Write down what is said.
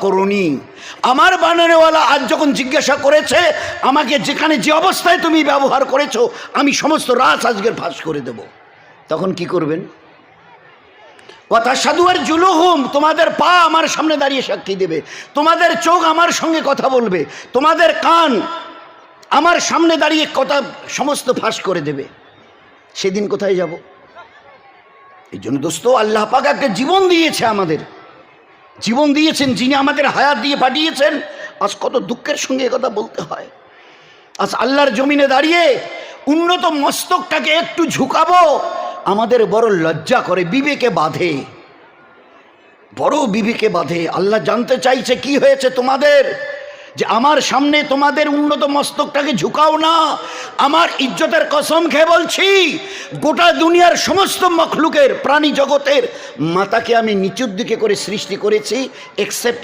করনি। আমার বানানোওয়ালা আজ যখন জিজ্ঞাসা করেছে, আমাকে যেখানে যে অবস্থায় তুমি ব্যবহার করেছ, আমি সমস্ত রাত আজকের ফাঁস করে দেব। তখন কি করবেন? কথা সাধু আর জুলুহুম, তোমাদের পা আমার সামনে দাঁড়িয়ে সাক্ষী দেবে। তোমাদের চোখ আমার সঙ্গে কথা বলবে। তোমাদের কান আমার সামনে দাঁড়িয়ে কথা, সমস্ত ফাঁস করে দেবে। সেদিন কোথায় যাব? এই জন্য দোস্ত, আল্লাহ পাক একটা জীবন দিয়েছে আমাদের। জীবন দিয়েছেন, যিনি আমাদের হায়াত দিয়ে পাঠিয়েছেন, আজ কত দুঃখের সঙ্গে কথা বলতে হয়। আজ আল্লাহর জমিনে দাঁড়িয়ে উন্নত মস্তকটাকে একটু ঝুঁকাবো, আমাদের বড় লজ্জা করে, বিবেকে বাঁধে। বড় বিবেকে বাঁধে। আল্লাহ জানতে চাইছে কি হয়েছে তোমাদের? যে আমার সামনে তোমাদের উন্নত মস্তকটাকে ঝুঁকাও না, আমার ইজ্জতের কসম খেয়ে বলছি, গোটা দুনিয়ার সমস্ত মখলুকের প্রাণী জগতের মাতাকে আমি নিচুর দিকে করে সৃষ্টি করেছি এক্সেপ্ট